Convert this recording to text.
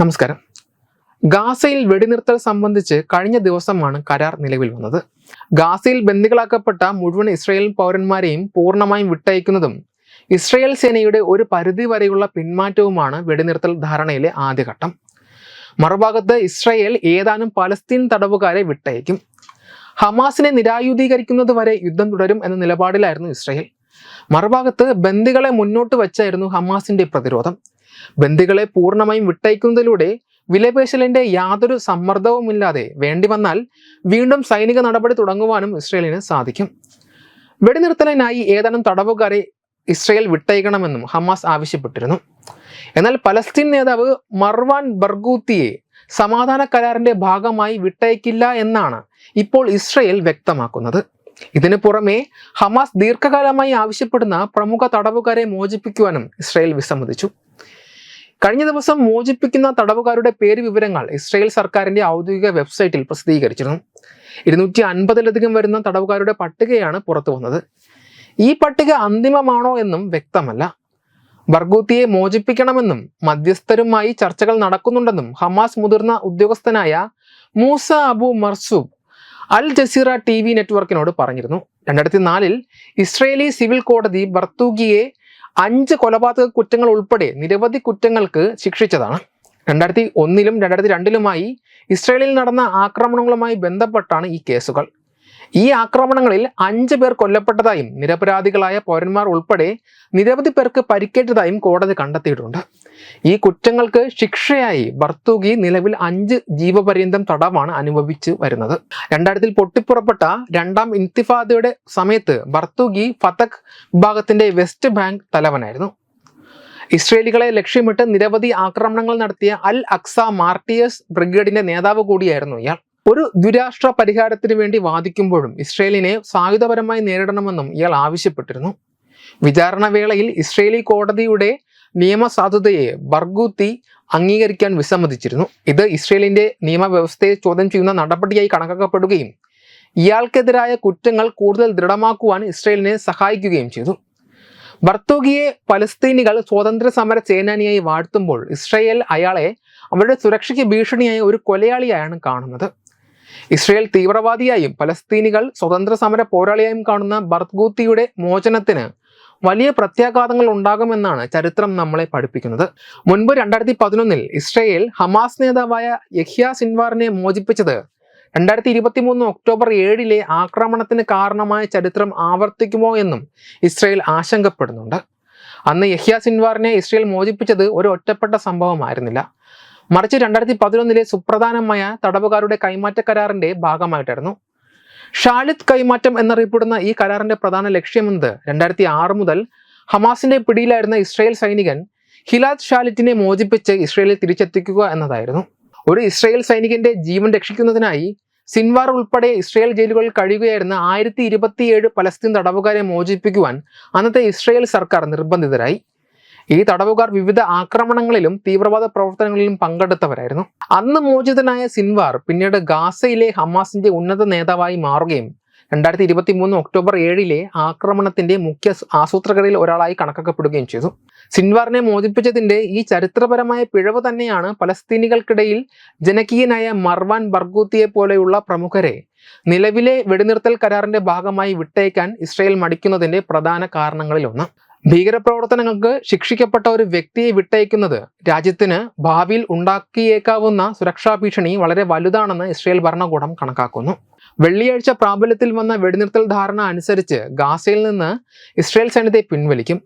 നമസ്കാരം. ഗാസയിൽ വെടിനിർത്തൽ സംബന്ധിച്ച് കഴിഞ്ഞ ദിവസമാണ് കരാർ നിലവിൽ വന്നത്. ഗാസയിൽ ബന്ദികളാക്കപ്പെട്ട മുഴുവൻ ഇസ്രയേൽ പൗരന്മാരെയും പൂർണമായും വിട്ടയക്കുന്നതും ഇസ്രയേൽ സേനയുടെ ഒരു പരിധി വരെയുള്ള പിന്മാറ്റവുമാണ് വെടിനിർത്തൽ ധാരണയിലെ ആദ്യഘട്ടം. മറുഭാഗത്ത് ഇസ്രയേൽ ഏതാനും പലസ്തീൻ തടവുകാരെ വിട്ടയക്കും. ഹമാസിനെ നിരായുധീകരിക്കുന്നത് വരെ യുദ്ധം തുടരും എന്ന നിലപാടിലായിരുന്നു ഇസ്രയേൽ. മറുഭാഗത്ത് ബന്ദികളെ മുന്നോട്ട് വെച്ചായിരുന്നു ഹമാസിന്റെ പ്രതിരോധം. ബന്ദികളെ പൂർണമായും വിട്ടയക്കുന്നതിലൂടെ വിലപേശലിന്റെ യാതൊരു സമ്മർദ്ദവുമില്ലാതെ വേണ്ടി വന്നാൽ വീണ്ടും സൈനിക നടപടി തുടങ്ങുവാനും ഇസ്രയേലിന് സാധിക്കും. വെടിനിർത്തലിനായി ഏതാനും തടവുകാരെ ഇസ്രയേൽ വിട്ടയക്കണമെന്നും ഹമാസ് ആവശ്യപ്പെട്ടിരുന്നു. എന്നാൽ പലസ്തീൻ നേതാവ് മർവാൻ ബർഗൂത്തിയെ സമാധാന കരാറിന്റെ ഭാഗമായി വിട്ടയക്കില്ല എന്നാണ് ഇപ്പോൾ ഇസ്രയേൽ വ്യക്തമാക്കുന്നത്. ഇതിനു പുറമെ ഹമാസ് ദീർഘകാലമായി ആവശ്യപ്പെടുന്ന പ്രമുഖ തടവുകാരെ മോചിപ്പിക്കുവാനും ഇസ്രയേൽ വിസമ്മതിച്ചു. കഴിഞ്ഞ ദിവസം മോചിപ്പിക്കുന്ന തടവുകാരുടെ പേര് വിവരങ്ങൾ ഇസ്രായേൽ സർക്കാരിന്റെ ഔദ്യോഗിക വെബ്സൈറ്റിൽ പ്രസിദ്ധീകരിച്ചിരുന്നു. ഇരുന്നൂറ്റി അൻപതിലധികം വരുന്ന തടവുകാരുടെ പട്ടികയാണ് പുറത്തു വന്നത്. ഈ പട്ടിക അന്തിമമാണോ എന്നും വ്യക്തമല്ല. ബർഗൂത്തിയെ മോചിപ്പിക്കണമെന്നും മധ്യസ്ഥരുമായി ചർച്ചകൾ നടക്കുന്നുണ്ടെന്നും ഹമാസ് മുതിർന്ന ഉദ്യോഗസ്ഥനായ Musa Abu Marzouk Al Jazeera T V നെറ്റ്വർക്കിനോട് പറഞ്ഞിരുന്നു. രണ്ടായിരത്തി നാലിൽ ഇസ്രയേലി സിവിൽ കോടതി ബർത്തൂഗിയെ അഞ്ച് കൊലപാതക കുറ്റങ്ങൾ ഉൾപ്പെടെ നിരവധി കുറ്റങ്ങൾക്ക് ശിക്ഷിച്ചതാണ്. രണ്ടായിരത്തി ഒന്നിലും രണ്ടായിരത്തി രണ്ടിലുമായി ഇസ്രയേലിൽ നടന്ന ആക്രമണങ്ങളുമായി ബന്ധപ്പെട്ടാണ് ഈ കേസുകൾ. ഈ ആക്രമണങ്ങളിൽ അഞ്ച് പേർ കൊല്ലപ്പെട്ടതായും നിരപരാധികളായ പൗരന്മാർ ഉൾപ്പെടെ നിരവധി പേർക്ക് പരിക്കേറ്റതായും കോടതി കണ്ടെത്തിയിട്ടുണ്ട്. ഈ കുറ്റങ്ങൾക്ക് ശിക്ഷയായി ബർത്തൂഗി നിലവിൽ അഞ്ച് ജീവപര്യന്തം തടവാണ് അനുഭവിച്ചു വരുന്നത്. രണ്ടായിരത്തിൽ പൊട്ടിപ്പുറപ്പെട്ട രണ്ടാം ഇൻതിഫാദയുടെ സമയത്ത് ബർത്തൂഗി ഫതക് വിഭാഗത്തിന്റെ വെസ്റ്റ് ബാങ്ക് തലവനായിരുന്നു. ഇസ്രേലികളെ ലക്ഷ്യമിട്ട് നിരവധി ആക്രമണങ്ങൾ നടത്തിയ അൽ അക്സ മാർട്ടിയസ് ബ്രിഗേഡിന്റെ നേതാവ് കൂടിയായിരുന്നു ഇയാൾ. ഒരു ദുരാഷ്ട്ര പരിഹാരത്തിന് വേണ്ടി വാദിക്കുമ്പോഴും ഇസ്രയേലിനെ സായുധപരമായി നേരിടണമെന്നും ഇയാൾ ആവശ്യപ്പെട്ടിരുന്നു. വിചാരണ വേളയിൽ ഇസ്രേലി കോടതിയുടെ നിയമസാധുതയെ ബർഗൂത്തി അംഗീകരിക്കാൻ വിസമ്മതിച്ചിരുന്നു. ഇത് ഇസ്രയേലിന്റെ നിയമവ്യവസ്ഥയെ ചോദ്യം ചെയ്യുന്ന നടപടിയായി കണക്കാക്കപ്പെടുകയും ഇയാൾക്കെതിരായ കുറ്റങ്ങൾ കൂടുതൽ ദൃഢമാക്കുവാൻ ഇസ്രയേലിനെ സഹായിക്കുകയും ചെയ്തു. ബർത്തോഗിയെ പലസ്തീനികൾ സ്വാതന്ത്ര്യ സമര സേനാനിയായി വാഴ്ത്തുമ്പോൾ ഇസ്രയേൽ അയാളെ അവരുടെ സുരക്ഷയ്ക്ക് ഭീഷണിയായ ഒരു കൊലയാളിയായാണ് കാണുന്നത്. ഇസ്രയേൽ തീവ്രവാദിയായും പലസ്തീനികൾ സ്വതന്ത്ര സമര പോരാളിയായും കാണുന്ന ബർത്ഗൂത്തിയുടെ മോചനത്തിന് വലിയ പ്രത്യാഘാതങ്ങൾ ഉണ്ടാകുമെന്നാണ് ചരിത്രം നമ്മളെ പഠിപ്പിക്കുന്നത്. മുൻപ് രണ്ടായിരത്തി പതിനൊന്നിൽ ഇസ്രയേൽ ഹമാസ് നേതാവായ യഹ്യ സിൻവാറിനെ മോചിപ്പിച്ചത് രണ്ടായിരത്തി ഇരുപത്തി മൂന്ന് ഒക്ടോബർ ഏഴിലെ ആക്രമണത്തിന് കാരണമായ ചരിത്രം ആവർത്തിക്കുമോ എന്നും ഇസ്രയേൽ ആശങ്കപ്പെടുന്നുണ്ട്. അന്ന് യഹ്യ സിൻവാറിനെ ഇസ്രയേൽ മോചിപ്പിച്ചത് ഒരു ഒറ്റപ്പെട്ട സംഭവമായിരുന്നില്ല. മറിച്ച് രണ്ടായിരത്തി പതിനൊന്നിലെ സുപ്രധാനമായ തടവുകാരുടെ കൈമാറ്റ കരാറിന്റെ ഭാഗമായിട്ടായിരുന്നു. ഷാലിദ് കൈമാറ്റം എന്നറിയപ്പെടുന്ന ഈ കരാറിന്റെ പ്രധാന ലക്ഷ്യമെന്നത് രണ്ടായിരത്തി ആറ് മുതൽ ഹമാസിന്റെ പിടിയിലായിരുന്ന ഇസ്രായേൽ സൈനികൻ ഹിലാദ് ഷാലിറ്റിനെ മോചിപ്പിച്ച് ഇസ്രയേലിൽ തിരിച്ചെത്തിക്കുക എന്നതായിരുന്നു. ഒരു ഇസ്രായേൽ സൈനികന്റെ ജീവൻ രക്ഷിക്കുന്നതിനായി സിൻവാർ ഉൾപ്പെടെ ഇസ്രായേൽ ജയിലുകളിൽ കഴിയുകയായിരുന്ന ആയിരത്തി ഇരുപത്തിയേഴ് പലസ്തീൻ തടവുകാരെ മോചിപ്പിക്കുവാൻ അന്നത്തെ ഇസ്രായേൽ സർക്കാർ നിർബന്ധിതരായി. ഈ തടവുകാർ വിവിധ ആക്രമണങ്ങളിലും തീവ്രവാദ പ്രവർത്തനങ്ങളിലും പങ്കെടുത്തവരായിരുന്നു. അന്ന് മോചിതനായ സിൻവാർ പിന്നീട് ഗാസയിലെ ഹമാസിന്റെ ഉന്നത നേതാവായി മാറുകയും രണ്ടായിരത്തി ഇരുപത്തി മൂന്ന് ഒക്ടോബർ ഏഴിലെ ആക്രമണത്തിന്റെ മുഖ്യ ആസൂത്രകരിൽ ഒരാളായി കണക്കാക്കപ്പെടുകയും ചെയ്തു. സിൻവാറിനെ മോചിപ്പിച്ചതിന്റെ ഈ ചരിത്രപരമായ പിഴവ് തന്നെയാണ് പലസ്തീനികൾക്കിടയിൽ ജനകീയനായ മർവാൻ ബർഗൂത്തിയെ പോലെയുള്ള പ്രമുഖരെ നിലവിലെ വെടിനിർത്തൽ കരാറിന്റെ ഭാഗമായി വിട്ടയക്കാൻ ഇസ്രയേൽ മടിക്കുന്നതിന്റെ പ്രധാന കാരണങ്ങളിലൊന്ന്. ഭീകരപ്രവർത്തനങ്ങൾക്ക് ശിക്ഷിക്കപ്പെട്ട ഒരു വ്യക്തിയെ വിട്ടയക്കുന്നത് രാജ്യത്തിന് ഭാവിയിൽ ഉണ്ടാക്കിയേക്കാവുന്ന സുരക്ഷാ ഭീഷണി വളരെ വലുതാണെന്ന് ഇസ്രയേൽ ഭരണകൂടം കണക്കാക്കുന്നു. വെള്ളിയാഴ്ച പ്രാബല്യത്തിൽ വന്ന വെടിനിർത്തൽ ധാരണ അനുസരിച്ച് ഗാസയിൽ നിന്ന് ഇസ്രയേൽ സൈന്യത്തെ പിൻവലിക്കും.